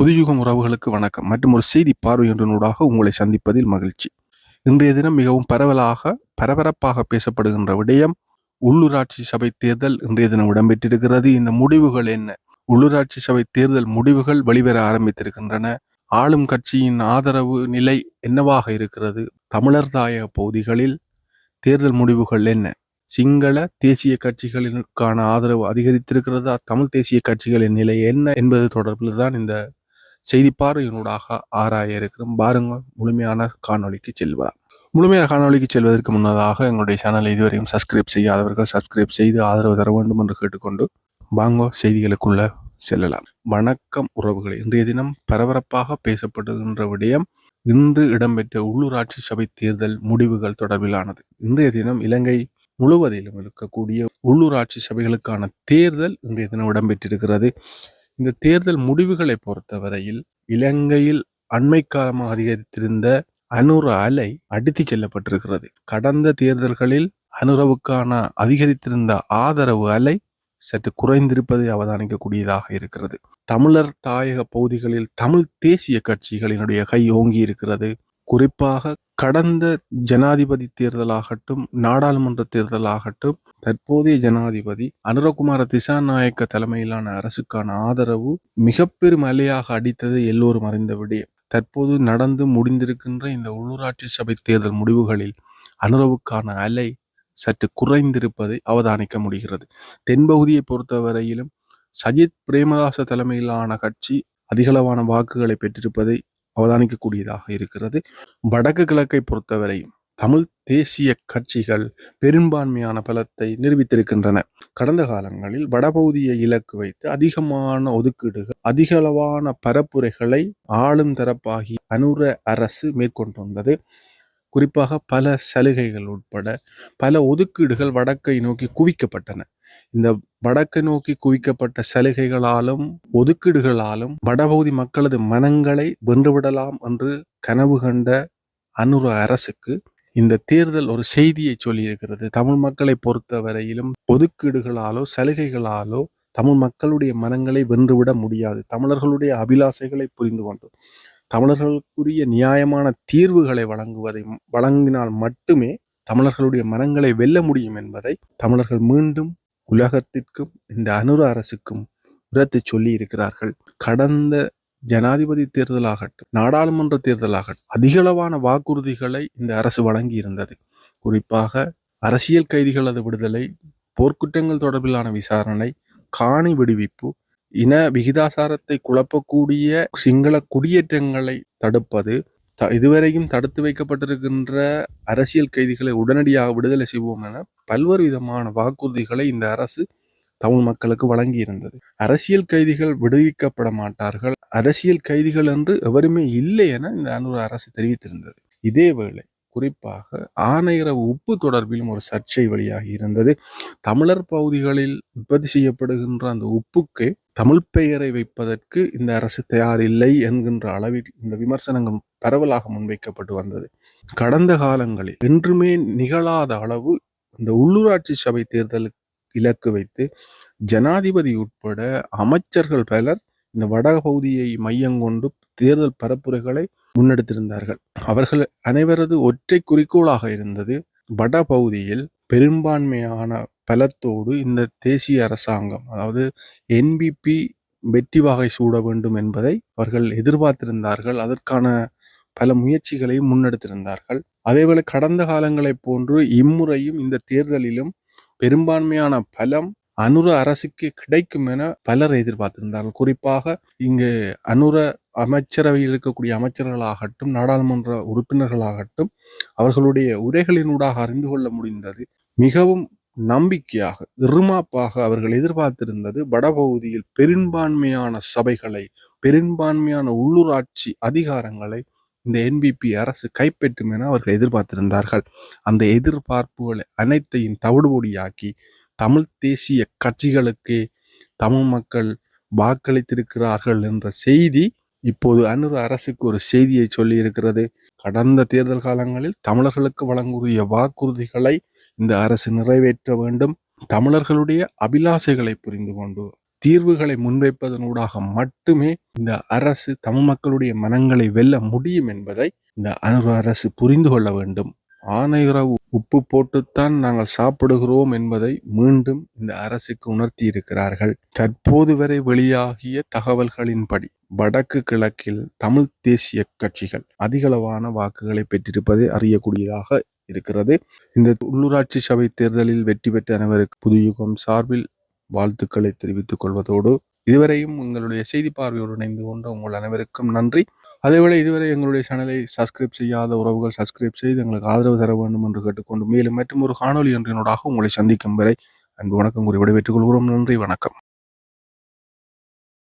புதுயுகம் உறவுகளுக்கு வணக்கம். மற்றும் ஒரு செய்தி பார்வையொன்றினூடாக உங்களை சந்திப்பதில் மகிழ்ச்சி. இன்றைய தினம் மிகவும் பரவலாக பரபரப்பாக பேசப்படுகின்ற விடயம் உள்ளூராட்சி சபை தேர்தல் இன்றைய தினம் இடம்பெற்றிருக்கிறது. இந்த முடிவுகள் என்ன? உள்ளூராட்சி சபை தேர்தல் முடிவுகள் வெளிவர ஆரம்பித்திருக்கின்றன. ஆளும் கட்சியின் ஆதரவு நிலை என்னவாக இருக்கிறது? தமிழர் தாயக பகுதிகளில் தேர்தல் முடிவுகள் என்ன? சிங்கள தேசிய கட்சிகளுக்கான ஆதரவு அதிகரித்திருக்கிறதா? தமிழ் தேசிய கட்சிகளின் நிலை என்ன? என்பது தொடர்பில் தான் இந்த செய்தி பார்வையினூடாக ஆராய இருக்கிறோம். பாருங்கள் முழுமையான காணொளிக்கு செல்வலாம் முழுமையான காணொளிக்கு செல்வதற்கு முன்னதாக எங்களுடைய சேனலை இதுவரையும் சப்ஸ்கிரைப் செய்யாதவர்கள் சப்ஸ்கிரைப் செய்து ஆதரவு தர வேண்டும் என்று கேட்டுக்கொண்டு வாங்கோ செய்திகளுக்குள்ள செல்லலாம். வணக்கம் உறவுகளை. இன்றைய தினம் பரபரப்பாக பேசப்படுகின்ற விடயம் இன்று இடம்பெற்ற உள்ளூராட்சி சபை தேர்தல் முடிவுகள் தொடர்பிலானது. இன்றைய தினம் இலங்கை முழுவதிலும் இருக்கக்கூடிய உள்ளூராட்சி சபைகளுக்கான தேர்தல் இன்றைய தினம் இடம்பெற்றிருக்கிறது. இந்த தேர்தல் முடிவுகளை பொறுத்தவரையில் இலங்கையில் அண்மை காலமாக அதிகரித்திருந்த அனுர அலை அடித்து செல்லப்பட்டிருக்கிறது. கடந்த தேர்தல்களில் அனுரவுக்கான அதிகரித்திருந்த ஆதரவு அலை சற்று குறைந்திருப்பதை அவதானிக்கக்கூடியதாக இருக்கிறது. தமிழர் தாயக பகுதிகளில் தமிழ் தேசிய கட்சிகளினுடைய கை ஓங்கி இருக்கிறது குறிப்பாக கடந்த ஜனாதிபதி தேர்தலாகட்டும் நாடாளுமன்ற தேர்தலாகட்டும் தற்போதைய ஜனாதிபதி அனுரகுமார திசாநாயக்க தலைமையிலான அரசுக்கான ஆதரவு மிக பெரும் அலையாக அடித்தது எல்லோரும் அறிந்த விடயம். தற்போது நடந்து முடிந்திருக்கின்ற இந்த உள்ளூராட்சி சபை தேர்தல் முடிவுகளில் அனுரவுக்கான அலை சற்று குறைந்திருப்பதை அவதானிக்க முடிகிறது. தென்பகுதியை பொறுத்தவரையிலும் சஜித் பிரேமதாச தலைமையிலான கட்சி அதிகளவான வாக்குகளை பெற்றிருப்பதை அவதானிக்கக்கூடியதாக இருக்கிறது. வடக்கு கிழக்கை பொறுத்தவரையும் தமிழ் தேசிய கட்சிகள் பெரும்பான்மையான பலத்தை நிரூபித்திருக்கின்றன. கடந்த காலங்களில் வடபகுதியை இலக்கு வைத்து அதிகமான ஒதுக்கீடுகள் அதிகளவான பரப்புரைகளை ஆளும் தரப்பாகி அனுர அரசு மேற்கொண்டு வந்தது குறிப்பாக பல சலுகைகள் உட்பட பல ஒதுக்கீடுகள் வடக்கை நோக்கி குவிக்கப்பட்டன. இந்த வடக்கு நோக்கி குவிக்கப்பட்ட சலுகைகளாலும் ஒதுக்கீடுகளாலும் வடபகுதி மக்களது மனங்களை வென்றுவிடலாம் என்று கனவு கண்ட அனுர அரசுக்கு இந்த தேர்தல் ஒரு செய்தியை சொல்லியிருக்கிறது. தமிழ் மக்களை பொறுத்தவரையிலும் ஒதுக்கீடுகளாலோ சலுகைகளாலோ தமிழ் மக்களுடைய மனங்களை வென்றுவிட முடியாது. தமிழர்களுடைய அபிலாசைகளை புரிந்து கொண்டு தமிழர்களுக்குரிய நியாயமான தீர்வுகளை வழங்குவதை வழங்கினால் மட்டுமே தமிழர்களுடைய மனங்களை வெல்ல முடியும் என்பதை தமிழர்கள் மீண்டும் உலகத்திற்கும் இந்த அனுர அரசுக்கும் உரத்து சொல்லி இருக்கிறார்கள். கடந்த ஜனாதிபதி தேர்தலாகட்டும் நாடாளுமன்ற தேர்தலாகட்டும் அதிகளவான வாக்குறுதிகளை இந்த அரசு வழங்கி இருந்தது குறிப்பாக அரசியல் கைதிகளது விடுதலை போர்க்குற்றங்கள் தொடர்பிலான விசாரணை காணி விடுவிப்பு இன விகிதாசாரத்தை குழப்பக்கூடிய சிங்கள குடியேற்றங்களை தடுப்பது இதுவரையும் தடுத்து வைக்கப்பட்டிருக்கின்ற அரசியல் கைதிகளை உடனடியாக விடுதலை செய்வோம் என பல்வேறு விதமான வாக்குறுதிகளை இந்த அரசு தமிழ் மக்களுக்கு வழங்கி இருந்தது அரசியல் கைதிகள் விடுவிக்கப்பட மாட்டார்கள். அரசியல் கைதிகள் என்று எவருமே இல்லை என இந்த அனுர அரசு தெரிவித்திருந்தது. இதேவேளை குறிப்பாக ஆணையரவு உப்பு தொடர்பிலும் ஒரு சர்ச்சை வழியாகி இருந்தது. தமிழர் பகுதிகளில் உற்பத்தி செய்யப்படுகின்ற அந்த உப்புக்கு தமிழ் பெயரை வைப்பதற்கு இந்த அரசு தயாரில்லை என்கின்ற அளவில் இந்த விமர்சனங்கள் பரவலாக முன்வைக்கப்பட்டு வந்தது. கடந்த காலங்களில் என்றுமே நிகழாத அளவு இந்த உள்ளூராட்சி சபை தேர்தலுக்கு இலக்கு வைத்து ஜனாதிபதி உட்பட அமைச்சர்கள் பலர் இந்த வடபகுதியை மையங்கொண்டு தேர்தல் பரப்புரைகளை முன்னெடுத்திருந்தார்கள். அவர்கள் அனைவரது ஒற்றை குறிக்கோளாக இருந்தது வடபகுதியில் பெரும்பான்மையான பலத்தோடு இந்த தேசிய அரசாங்கம் அதாவது என்பிபி வெற்றி வாகை சூட வேண்டும் என்பதை அவர்கள் எதிர்பார்த்திருந்தார்கள். அதற்கான பல முயற்சிகளையும் முன்னெடுத்திருந்தார்கள். அதேவேளை கடந்த காலங்களைப் போன்று இம்முறையும் இந்த தேர்தலிலும் பெரும்பான்மையான பலம் அனுர அரசுக்கு கிடைக்கும் என பலர் எதிர்பார்த்திருந்தார்கள். குறிப்பாக இங்கு அனுர அமைச்சரவையில் இருக்கக்கூடிய அமைச்சர்களாகட்டும் நாடாளுமன்ற உறுப்பினர்களாகட்டும் அவர்களுடைய உரைகளினூடாக அறிந்து கொள்ள முடிந்தது. மிகவும் நம்பிக்கையாக இருமாப்பாக அவர்கள் எதிர்பார்த்திருந்தது வடபகுதியில் பெரும்பான்மையான சபைகளை பெரும்பான்மையான உள்ளூராட்சி அதிகாரங்களை இந்த என்பிபி அரசு கைப்பற்றும் என அவர்கள் எதிர்பார்த்திருந்தார்கள். அந்த எதிர்பார்ப்புகளை அனைத்தையும் தவிடுபொடியாக்கி தமிழ் தேசிய கட்சிகளுக்கு தமிழ் மக்கள் வாக்களித்திருக்கிறார்கள் என்ற செய்தி இப்போது அனுர அரசுக்கு ஒரு செய்தியை சொல்லி இருக்கிறது கடந்த தேர்தல் காலங்களில் தமிழர்களுக்கு வழங்கக்கூடிய வாக்குறுதிகளை இந்த அரசு நிறைவேற்ற வேண்டும். தமிழர்களுடைய அபிலாசைகளை புரிந்து கொண்டு தீர்வுகளை முன்வைப்பதனூடாக மட்டுமே இந்த அரசு தமிழ் மக்களுடைய மனங்களை வெல்ல முடியும் என்பதை இந்த அனுர அரசு புரிந்து கொள்ள வேண்டும். ஆனையுறவு உப்பு போட்டுத்தான் நாங்கள் சாப்பிடுகிறோம் என்பதை மீண்டும் இந்த அரசுக்கு உணர்த்தி இருக்கிறார்கள் தற்போது வரை வெளியாகிய தகவல்களின்படி வடக்கு கிழக்கில் தமிழ் தேசிய கட்சிகள் அதிகளவான வாக்குகளை பெற்றிருப்பதை அறியக்கூடியதாக இருக்கிறது. இந்த உள்ளூராட்சி சபை தேர்தலில் வெற்றி பெற்ற அனைவருக்கு புதுயுகம் சார்பில் வாழ்த்துக்களை தெரிவித்துக் கொள்வதோடு இதுவரையும் உங்களுடைய செய்தி பார்வையோடு இணைந்து கொண்ட உங்கள் அனைவருக்கும் நன்றி. அதேவேளை இதுவரை எங்களுடைய சேனலை சப்ஸ்கிரைப் செய்யாத உறவுகள் சப்ஸ்கிரைப் செய்து எங்களுக்கு ஆதரவு தர வேண்டும் என்று கேட்டுக்கொண்டு மேலும் மற்றும் ஒரு காணொலி ஒன்றினோடாக உங்களை சந்திக்கும் வரை அன்பு வணக்கம் கூறி விடைபெற்றுக் கொள்கிறோம். நன்றி வணக்கம்.